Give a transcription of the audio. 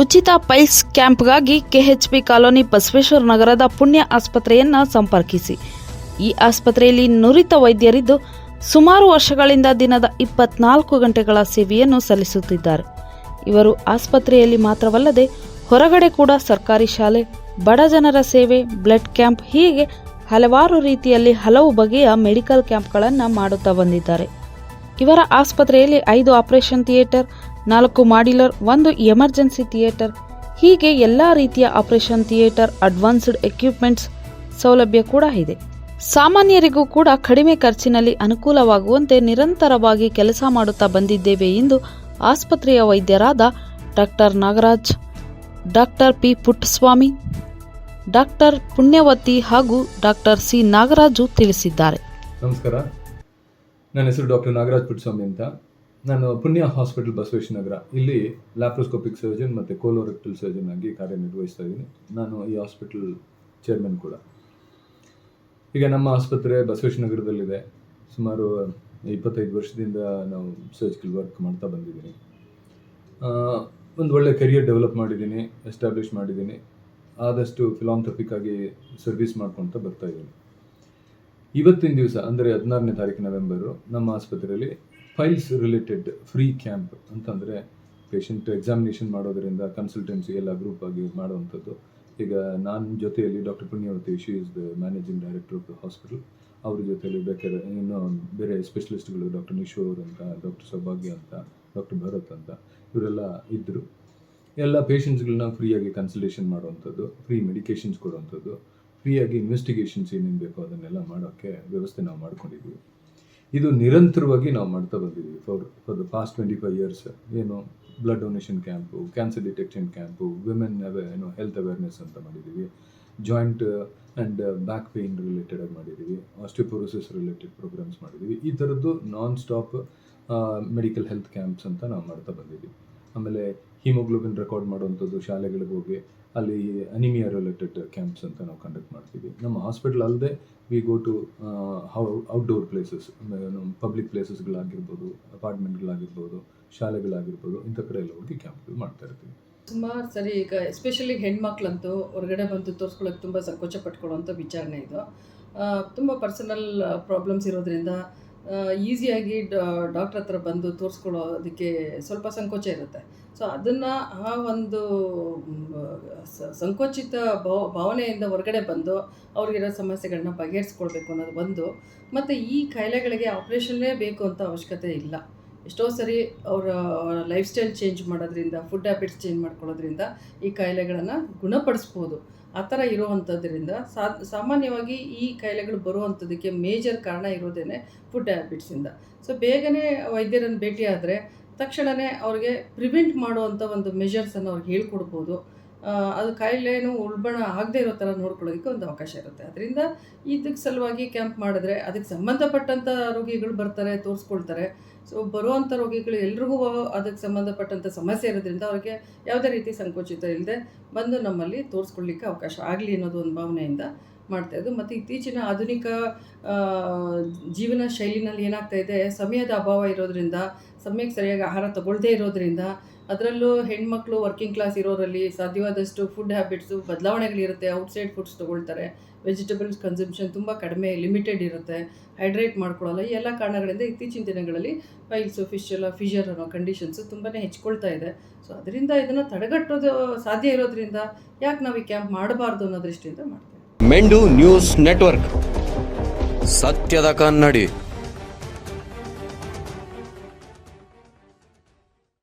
ಉಚಿತ ಪೈಲ್ಸ್ ಕ್ಯಾಂಪ್ಗಾಗಿ KHP colony Basaveshwara ನಗರದ ಪುಣ್ಯ ಆಸ್ಪತ್ರೆಯನ್ನ ಸಂಪರ್ಕಿಸಿ. ಈ ಆಸ್ಪತ್ರೆಯಲ್ಲಿ ನುರಿತ ವೈದ್ಯರಿದ್ದು ಸುಮಾರು ವರ್ಷಗಳಿಂದ ದಿನದ ಇಪ್ಪತ್ನಾಲ್ಕು ಗಂಟೆಗಳ ಸೇವೆಯನ್ನು ಸಲ್ಲಿಸುತ್ತಿದ್ದಾರೆ. ಇವರು ಆಸ್ಪತ್ರೆಯಲ್ಲಿ ಮಾತ್ರವಲ್ಲದೆ ಹೊರಗಡೆ ಕೂಡ ಸರ್ಕಾರಿ ಶಾಲೆ, ಬಡ ಜನರ ಸೇವೆ, ಬ್ಲಡ್ ಕ್ಯಾಂಪ್ ಹೀಗೆ ಹಲವಾರು ರೀತಿಯಲ್ಲಿ ಹಲವು ಬಗೆಯ ಮೆಡಿಕಲ್ ಕ್ಯಾಂಪ್ಗಳನ್ನು ಮಾಡುತ್ತಾ ಬಂದಿದ್ದಾರೆ. ಇವರ ಆಸ್ಪತ್ರೆಯಲ್ಲಿ ಐದು ಆಪರೇಷನ್ ಥಿಯೇಟರ್ ನಾಲ್ಕು ಮಾಡ್ಯುಲರ್, ಒಂದು ಎಮರ್ಜೆನ್ಸಿ ಥಿಯೇಟರ್, ಹೀಗೆ ಎಲ್ಲ ರೀತಿಯ ಆಪರೇಷನ್ ಥಿಯೇಟರ್, ಅಡ್ವಾನ್ಸ್ಡ್ ಎಕ್ವಿಪ್ಮೆಂಟ್ಸ್ ಸೌಲಭ್ಯ ಕೂಡ ಇದೆ. ಸಾಮಾನ್ಯರಿಗೂ ಕೂಡ ಕಡಿಮೆ ಖರ್ಚಿನಲ್ಲಿ ಅನುಕೂಲವಾಗುವಂತೆ ನಿರಂತರವಾಗಿ ಕೆಲಸ ಮಾಡುತ್ತಾ ಬಂದಿದ್ದೇವೆ ಎಂದು ಆಸ್ಪತ್ರೆಯ ವೈದ್ಯರಾದ doctor Nagaraj, doctor P Puttaswamy, doctor Punyavathi ಹಾಗೂ ಡಾಕ್ಟರ್ ಸಿ ನಾಗರಾಜು ತಿಳಿಸಿದ್ದಾರೆ. ನಮಸ್ಕಾರ. ನನ್ನ ಹೆಸರು ಡಾಕ್ಟರ್ ನಾಗರಾಜ್ ಪುಟ್ಟಸ್ವಾಮಿ ಅಂತ. ನಾನು ಪುಣ್ಯ ಹಾಸ್ಪಿಟಲ್ ಬಸವೇಶ್ವರ ಇಲ್ಲಿ ಲ್ಯಾಪ್ರೋಸ್ಕೋಪಿಕ್ ಸರ್ಜನ್ ಮತ್ತು ಕೋಲೋರೆಕ್ಟಲ್ ಸರ್ಜನ್ ಆಗಿ ಕಾರ್ಯನಿರ್ವಹಿಸ್ತಾ ಇದ್ದೀನಿ. ನಾನು ಈ ಹಾಸ್ಪಿಟಲ್ ಚೇರ್ಮನ್ ಕೂಡ. ಈಗ ನಮ್ಮ ಆಸ್ಪತ್ರೆ ಬಸವೇಶ್ವರ ನಗರದಲ್ಲಿದೆ. ಸುಮಾರು ಇಪ್ಪತ್ತೈದು ವರ್ಷದಿಂದ ನಾವು ಸರ್ಜಿಕಲ್ ವರ್ಕ್ ಮಾಡ್ತಾ ಬಂದಿದ್ದೀನಿ. ಒಂದು ಒಳ್ಳೆ ಕೆರಿಯರ್ ಡೆವಲಪ್ ಮಾಡಿದ್ದೀನಿ ಎಸ್ಟಾಬ್ಲಿಷ್ ಮಾಡಿದ್ದೀನಿ. ಆದಷ್ಟು ಫಿಲಾಂಥ್ರಪಿಕ್ ಆಗಿ ಸರ್ವಿಸ್ ಮಾಡ್ಕೊಳ್ತಾ ಬರ್ತಾ ಇದ್ದೀನಿ. ಇವತ್ತಿನ ದಿವಸ, ಅಂದರೆ ಹದಿನಾರನೇ ತಾರೀಕು ನವೆಂಬರು, ನಮ್ಮ ಆಸ್ಪತ್ರೆಯಲ್ಲಿ ಫೈಲ್ಸ್ ರಿಲೇಟೆಡ್ ಫ್ರೀ ಕ್ಯಾಂಪ್ ಅಂತಂದರೆ ಪೇಷಂಟ್ ಎಕ್ಸಾಮಿನೇಷನ್ ಮಾಡೋದರಿಂದ ಕನ್ಸಲ್ಟೆನ್ಸಿ ಎಲ್ಲ ಗ್ರೂಪ್ ಆಗಿ ಮಾಡುವಂಥದ್ದು. ಈಗ ನನ್ನ ಜೊತೆಯಲ್ಲಿ doctor Punyavathi she is the managing director of the hospital ಅವ್ರ ಜೊತೆಯಲ್ಲಿ ಬೇಕಾದ್ರೆ ಇನ್ನೂ ಬೇರೆ ಸ್ಪೆಷಲಿಸ್ಟ್ಗಳು ಡಾಕ್ಟರ್ ನಿಶೋರ್ ಅಂತ ಡಾಕ್ಟರ್ ಸೌಭಾಗ್ಯ ಅಂತ ಡಾಕ್ಟರ್ ಭರತ್ ಅಂತ ಇವರೆಲ್ಲ ಇದ್ದರು ಎಲ್ಲ ಪೇಷಂಟ್ಸ್ಗಳನ್ನ ಫ್ರೀಯಾಗಿ ಕನ್ಸಲ್ಟೇಷನ್ ಮಾಡುವಂಥದ್ದು ಫ್ರೀ ಮೆಡಿಕೇಷನ್ಸ್ ಕೊಡುವಂಥದ್ದು ಫ್ರೀಯಾಗಿ ಇನ್ವೆಸ್ಟಿಗೇಷನ್ಸ್ ಏನೇನು ಬೇಕೋ ಅದನ್ನೆಲ್ಲ ಮಾಡೋಕ್ಕೆ ವ್ಯವಸ್ಥೆ ನಾವು ಮಾಡ್ಕೊಂಡಿದ್ದೀವಿ. ಇದು ನಿರಂತರವಾಗಿ ನಾವು ಮಾಡ್ತಾ ಬಂದಿದ್ದೀವಿ for for the past twenty five years ಏನು blood donation camp cancer detection camp women ಏನು ಹೆಲ್ತ್ ಅವೇರ್ನೆಸ್ ಅಂತ ಮಾಡಿದ್ದೀವಿ. Joint and back pain related ಆಗಿ ಮಾಡಿದ್ದೀವಿ. ಆಸ್ಟಿಯೋಪೋರೋಸಿಸ್ ರಿಲೇಟೆಡ್ ಪ್ರೋಗ್ರಾಮ್ಸ್ ಮಾಡಿದ್ದೀವಿ. ಈ ಥರದ್ದು non stop medical health camps ಅಂತ ನಾವು ಮಾಡ್ತಾ ಬಂದಿದ್ದೀವಿ. ಆಮೇಲೆ ಹಿಮೋಗ್ಲೋಬಿನ್ ರೆಕಾರ್ಡ್ ಮಾಡುವಂಥದ್ದು ಶಾಲೆಗಳಿಗೆ ಹೋಗಿ ಅಲ್ಲಿ ಅನಿಮಿಯಾ ರಿಲೇಟೆಡ್ ಕ್ಯಾಂಪ್ಸ್ ಅಂತ ನಾವು ಕಂಡಕ್ಟ್ ಮಾಡ್ತೀವಿ. ನಮ್ಮ ಹಾಸ್ಪಿಟಲ್ ಅಲ್ಲದೆ we go to outdoor places public ಪ್ಲೇಸಸ್ಗಳಾಗಿರ್ಬೋದು ಅಪಾರ್ಟ್ಮೆಂಟ್ಗಳಾಗಿರ್ಬೋದು ಶಾಲೆಗಳಾಗಿರ್ಬೋದು, ಇಂಥ ಕಡೆ ಎಲ್ಲ ಹೋಗಿ ಕ್ಯಾಂಪ್ಗಳು ಮಾಡ್ತಾ ಇರ್ತೀವಿ. ಸುಮಾರು ಸರಿ ಈಗ ಎಸ್ಪೆಷಲಿ ಹೆಣ್ಮಕ್ಳಂತೂ ಹೊರಗಡೆ ಬಂದು ತೋರಿಸ್ಕೊಳ್ಳೋಕೆ ತುಂಬ ಸಂಕೋಚ ಪಟ್ಕೊಳ್ಳೋವಂಥ ವಿಚಾರಣೆ ಇದು. ತುಂಬ ಪರ್ಸನಲ್ ಪ್ರಾಬ್ಲಮ್ಸ್ ಇರೋದ್ರಿಂದ ಈಸಿಯಾಗಿ ಡಾಕ್ಟ್ರ್ ಹತ್ರ ಬಂದು ತೋರಿಸ್ಕೊಳ್ಳೋದಕ್ಕೆ ಸ್ವಲ್ಪ ಸಂಕೋಚ ಇರುತ್ತೆ. ಸೊ ಅದನ್ನು ಆ ಒಂದು ಸಂಕೋಚಿತ ಭಾವ ಭಾವನೆಯಿಂದ ಹೊರಗಡೆ ಬಂದು ಅವ್ರಿಗಿರೋ ಸಮಸ್ಯೆಗಳನ್ನ ಬಗೆಹರಿಸ್ಕೊಳ್ಬೇಕು ಅನ್ನೋದು ಒಂದು. ಮತ್ತು ಈ ಕಾಯಿಲೆಗಳಿಗೆ ಆಪ್ರೇಷನ್ನೇ ಬೇಕು ಅಂತ ಅವಶ್ಯಕತೆ ಇಲ್ಲ. ಎಷ್ಟೋ ಸರಿ ಅವರ ಲೈಫ್ ಸ್ಟೈಲ್ ಚೇಂಜ್ ಮಾಡೋದ್ರಿಂದ ಫುಡ್ ಹ್ಯಾಬಿಟ್ಸ್ ಚೇಂಜ್ ಮಾಡ್ಕೊಳ್ಳೋದ್ರಿಂದ ಈ ಕಾಯಿಲೆಗಳನ್ನು ಗುಣಪಡಿಸ್ಬೋದು. ಆ ಥರ ಇರುವಂಥದ್ರಿಂದ ಸಾಮಾನ್ಯವಾಗಿ ಈ ಕಾಯಿಲೆಗಳು ಬರುವಂಥದ್ದಕ್ಕೆ ಮೇಜರ್ ಕಾರಣ ಇರೋದೇ ಫುಡ್ ಹ್ಯಾಬಿಟ್ಸಿಂದ ಸೊ ಬೇಗನೆ ವೈದ್ಯರನ್ನು ಭೇಟಿಯಾದರೆ ತಕ್ಷಣವೇ ಅವ್ರಿಗೆ ಪ್ರಿವೆಂಟ್ ಮಾಡುವಂಥ ಒಂದು ಮೆಷರ್ಸನ್ನು ಅವ್ರಿಗೆ ಹೇಳ್ಕೊಡ್ಬೋದು. ಅದು ಕಾಯಿಲೆನೂ ಉಲ್ಬಣ ಆಗದೇ ಇರೋ ಥರ ನೋಡ್ಕೊಳ್ಳೋದಕ್ಕೆ ಒಂದು ಅವಕಾಶ ಇರುತ್ತೆ. ಅದರಿಂದ ಇದಕ್ಕೆ ಸಲುವಾಗಿ ಕ್ಯಾಂಪ್ ಮಾಡಿದ್ರೆ ಅದಕ್ಕೆ ಸಂಬಂಧಪಟ್ಟಂಥ ರೋಗಿಗಳು ಬರ್ತಾರೆ, ತೋರಿಸ್ಕೊಳ್ತಾರೆ. ಸೊ ಬರುವಂಥ ರೋಗಿಗಳು ಎಲ್ರಿಗೂ ಅದಕ್ಕೆ ಸಂಬಂಧಪಟ್ಟಂಥ ಸಮಸ್ಯೆ ಇರೋದ್ರಿಂದ ಅವ್ರಿಗೆ ಯಾವುದೇ ರೀತಿ ಸಂಕೋಚಿತ ಇಲ್ಲದೆ ಬಂದು ನಮ್ಮಲ್ಲಿ ತೋರಿಸ್ಕೊಳ್ಳಿಕ್ಕೆ ಅವಕಾಶ ಆಗಲಿ ಅನ್ನೋದು ಒಂದು ಭಾವನೆಯಿಂದ ಮಾಡ್ತಾಯಿದ್ದು ಮತ್ತು ಇತ್ತೀಚಿನ ಆಧುನಿಕ ಜೀವನ ಶೈಲಿನಲ್ಲಿ ಏನಾಗ್ತಾ ಇದೆ, ಸಮಯದ ಅಭಾವ ಇರೋದ್ರಿಂದ ಸಮಯಕ್ಕೆ ಸರಿಯಾಗಿ ಆಹಾರ ತಗೊಳ್ಳದೇ ಇರೋದ್ರಿಂದ ಅದರಲ್ಲೂ ಹೆಣ್ಮಕ್ಳು ವರ್ಕಿಂಗ್ ಕ್ಲಾಸ್ ಇರೋರಲ್ಲಿ ಸಾಧ್ಯವಾದಷ್ಟು ಫುಡ್ ಹ್ಯಾಬಿಟ್ಸು ಬದಲಾವಣೆಗಳಿರುತ್ತೆ. ಔಟ್ಸೈಡ್ ಫುಡ್ಸ್ ತೊಗೊಳ್ತಾರೆ. ವೆಜಿಟೇಬಲ್ಸ್ ಕನ್ಸಂಪ್ಷನ್ ತುಂಬ ಕಡಿಮೆ ಲಿಮಿಟೆಡ್ ಇರುತ್ತೆ. ಹೈಡ್ರೇಟ್ ಮಾಡ್ಕೊಳ್ಳಲ್ಲ. ಈ ಎಲ್ಲ ಕಾರಣಗಳಿಂದ ಇತ್ತೀಚಿನ ದಿನಗಳಲ್ಲಿ ಫೈಲ್ಸು ಫಿಶೆಲ್ಲ ಫಿಶರ್ ಅನ್ನೋ ಕಂಡೀಷನ್ಸು ತುಂಬಾ ಹೆಚ್ಕೊಳ್ತಾ ಇದೆ. ಸೊ ಅದರಿಂದ ಇದನ್ನು ತಡೆಗಟ್ಟೋದು ಸಾಧ್ಯ ಇರೋದ್ರಿಂದ ಯಾಕೆ ನಾವು ಈ ಕ್ಯಾಂಪ್ ಮಾಡಬಾರ್ದು ಅನ್ನೋ ದೃಷ್ಟಿಯಿಂದ ಮಾಡ್ತೇವೆ. ಮೆಂಡು ನ್ಯೂಸ್ ನೆಟ್ವರ್ಕ್. ಸತ್ಯದ ಕನ್ನಡಿ.